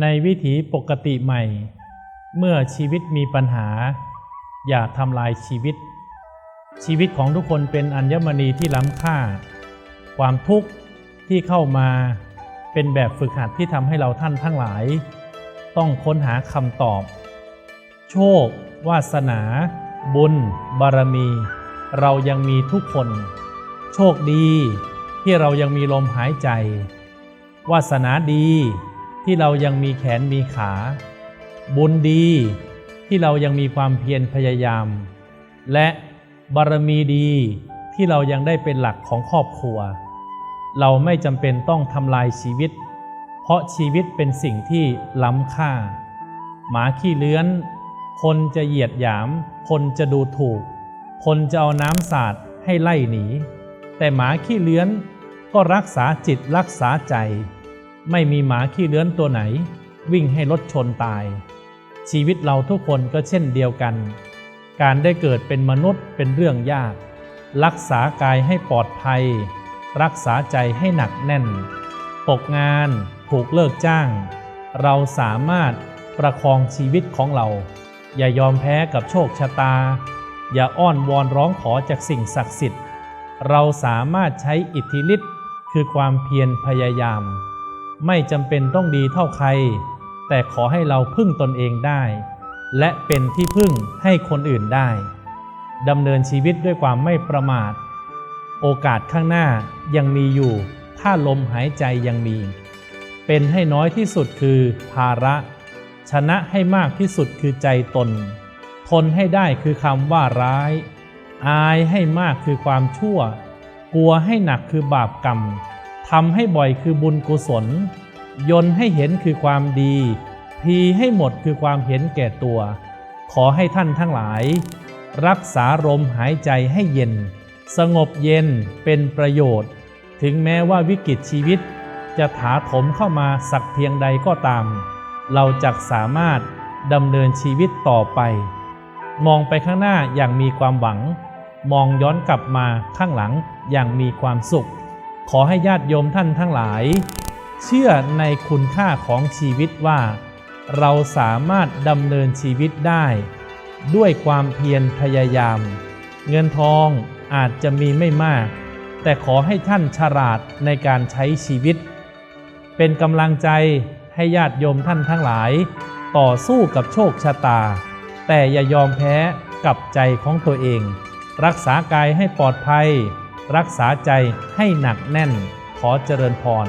ในวิถีปกติใหม่ เมื่อชีวิตมีปัญหา อย่าทำลายชีวิต ชีวิตของทุกคนเป็นอัญมณีที่ล้ำค่า ความทุกข์ที่เข้ามาเป็นแบบฝึกหัดที่ทำให้เราท่านทั้งหลาย ต้องค้นหาคำตอบ โชค วาสนา บุญ บารมี เรายังมีทุกคน โชคดีที่เรายังมีลมหายใจ วาสนาดี ที่เรายังมีแขนมีขา บุญดีที่เรายังมีความเพียรพยายาม และบารมีดีที่เรายังได้เป็นหลักของครอบครัว เราไม่จำเป็นต้องทำลายชีวิต เพราะชีวิตเป็นสิ่งที่ล้ำค่า หมาขี้เลื้อน คนจะเหยียดหยาม คนจะดูถูก คนจะเอาน้ำสาดให้ไล่หนี แต่หมาขี้เลื้อนก็รักษาจิตรักษาใจ ไม่มีหมาขี้เลื้อนตัวไหน วิ่งให้รถชนตาย ชีวิตเราทุกคนก็เช่นเดียวกัน การได้เกิดเป็นมนุษย์เป็นเรื่องยาก รักษากายให้ปลอดภัย รักษาใจให้หนักแน่น ตกงานถูกเลิกจ้าง เราสามารถประคองชีวิตของเรา อย่ายอมแพ้กับโชคชะตา อย่าอ้อนวอนร้องขอจากสิ่งศักดิ์สิทธิ์ เราสามารถใช้อิทธิฤทธิ์คือความเพียรพยายาม ไม่จำเป็นต้องดีเท่าใคร แต่ขอให้เราพึ่งตนเองได้ และเป็นที่พึ่งให้คนอื่นได้ดำเนินชีวิตด้วยความไม่ประมาท โอกาสข้างหน้ายังมีอยู่ ถ้าลมหายใจยังมี เป็นให้น้อยที่สุดคือภาระ ชนะให้มากที่สุดคือใจตน ทนให้ได้คือคำว่าร้าย อายให้มากคือความชั่ว กลัวให้หนักคือบาปกรรม ทำให้บ่อยคือบุญกุศล ยนให้เห็นคือความดี พีให้หมดคือความเห็นแก่ตัว ขอให้ท่านทั้งหลาย รักษาลมหายใจให้เย็น สงบเย็นเป็นประโยชน์ ถึงแม้ว่าวิกฤตชีวิต จะถาถมเข้ามาสักเพียงใดก็ตาม เราจะสามารถดำเนินชีวิตต่อไป มองไปข้างหน้าอย่างมีความหวัง มองย้อนกลับมาข้างหลังอย่างมีความสุข ขอให้ญาติโยมท่านทั้งหลาย เชื่อในคุณค่าของชีวิตว่า เราสามารถดำเนินชีวิตได้ ด้วยความเพียรพยายาม เงินทองอาจจะมีไม่มาก แต่ขอให้ท่านฉลาดในการใช้ชีวิต เป็นกำลังใจให้ญาติโยมท่านทั้งหลาย ต่อสู้กับโชคชะตา แต่อย่ายอมแพ้กับใจของตัวเอง รักษากายให้ปลอดภัย รักษาใจให้หนักแน่นขอเจริญพร